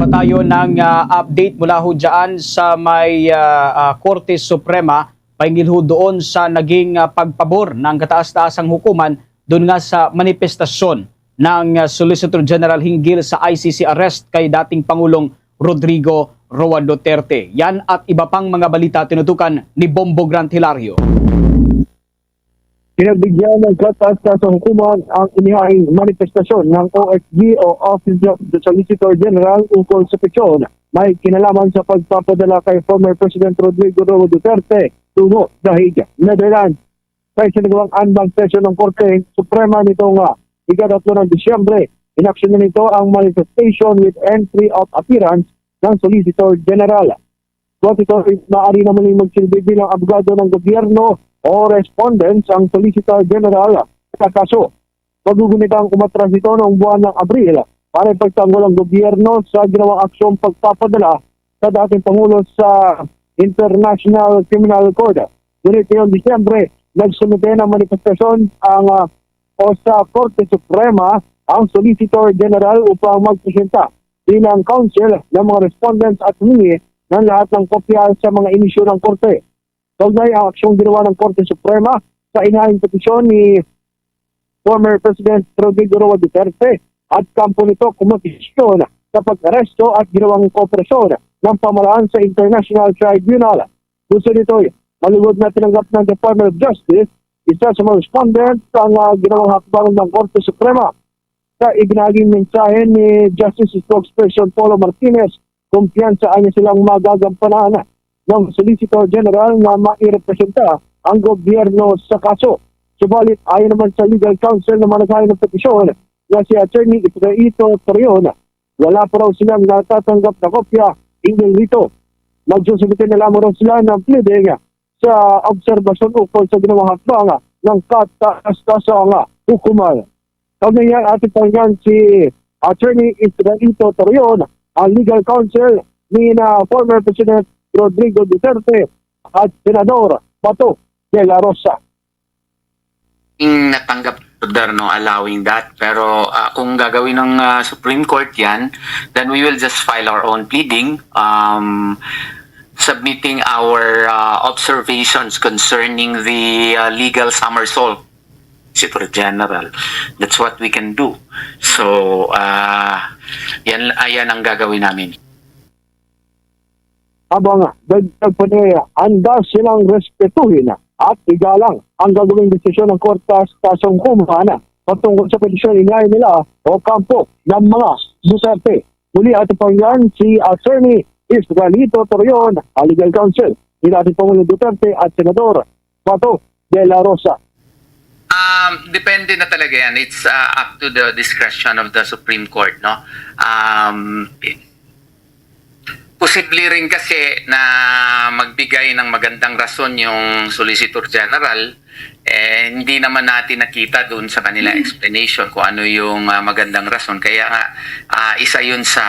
ba tayo ng ah, update mula ho dyan sa may ah, ah, Korte Suprema paingil ho doon sa naging ah, pagpabor ng kataas-taasang hukuman doon nga sa manifestasyon ng ah, Solicitor General hinggil sa ICC arrest kay dating Pangulong Rodrigo Roa Duterte. Yan at iba pang mga balita tinutukan ni Bombo Grant Hilario. Pinagbigyan ng kataas-tasang hukuman ang inihahing manifestasyon ng OSG o Office of the Solicitor General ukol sa peksyon may kinalaman sa pagpapadala kay former President Rodrigo Roa Duterte tungo sa Hague, Netherlands. Sa isinagawang anbang session ng Korte Suprema nitong uh, ikatatlo ng Disyembre, inaksyon na nito ang manifestation with entry of appearance ng Solicitor General. Solicitor maaari na muling magsilbi bilang abogado ng gobyerno o respondents ang Solicitor General sa kaso. Magugunit ang umatras ito noong buwan ng Abril para ipagtanggol ang gobyerno sa ginawang aksyong pagpapadala sa dating Pangulo sa International Criminal Court. Ngunit ngayong Disyembre, nagsumite ng manifestasyon ang ah, o sa Korte Suprema ang Solicitor General upang magpresenta bilang counsel ng mga respondents at humingi ng lahat ng kopya sa mga inisyu ng Korte. Kaugnay ang aksyong ginawa ng Korte Suprema sa inahing petisyon ni former President Rodrigo Roa Duterte at kampo nito kumotisyon sa pag-aresto at ginawang kooperasyon ng pamalaan sa International Tribunal. Gusto nito, malugod na tinanggap ng Department of Justice isa sa mga respondent ang uh, ginawang hakbang ng Korte Suprema. Sa iginaging mensahe ni Justice Spokesperson Polo Martinez, kumpiyansaan niya silang magagampanan ng Solicitor General na mairepresenta ang gobyerno sa kaso. Subalit ayon naman sa legal counsel na managhay ng petisyon na si Attorney Israelito Torion, wala pa raw silang natatanggap na kopya hinggil dito. Magsusumite na lamang raw sila ng pleading sa obserbasyon ukol sa ginawang hakbang ng kataas-tasang hukuman. Kaugnay yan ating pakinggan si Attorney Israelito Torion, ang legal counsel ni na former President Rodrigo Duterte at Senador Bato de la Rosa. yung natanggap order no allowing that. Pero ah, kung gagawin ng ah, Supreme Court yan then we will just file our own pleading um, submitting our ah, observations concerning the ah, legal somersault. Secretary General that's what we can do. So ah, yan ayan ang gagawin namin Habang dagdag pa niya, handa silang respetuhin at igalang ang gagawing desisyon ng Kortas Tasong Kumana patungkol sa petisyon inay nila o kampo ng mga Duterte. Muli at pangyan si Attorney Israelito Torion, legal counsel ni dating Pangulong Duterte at Senador Pato de la Rosa. Um, depende na talaga yan. It's uh, up to the discretion of the Supreme Court, no? Um, posible rin kasi na magbigay ng magandang rason yung Solicitor General. Eh hindi naman natin nakita doon sa kanila explanation kung ano yung uh, magandang rason. Kaya uh, isa yun sa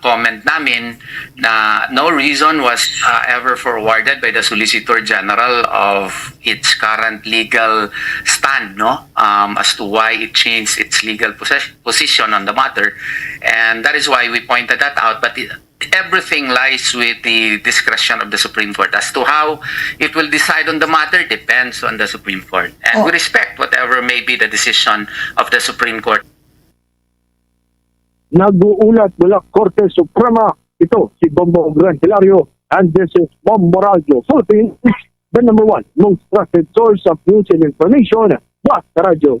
comment namin na no reason was uh, ever forwarded by the Solicitor General of its current legal stand no? Um, as to why it changed its legal position on the matter. And that is why we pointed that out. But it, everything lies with the discretion of the Supreme Court as to how it will decide on the matter depends on the Supreme Court and we respect whatever may be the decision of the Supreme Court Nag-uulat mula Korte Suprema. Ito si Bombo Gran Hilario and this is Bombo Radio Philippines, the number one most trusted source of news and information. Basta Radio.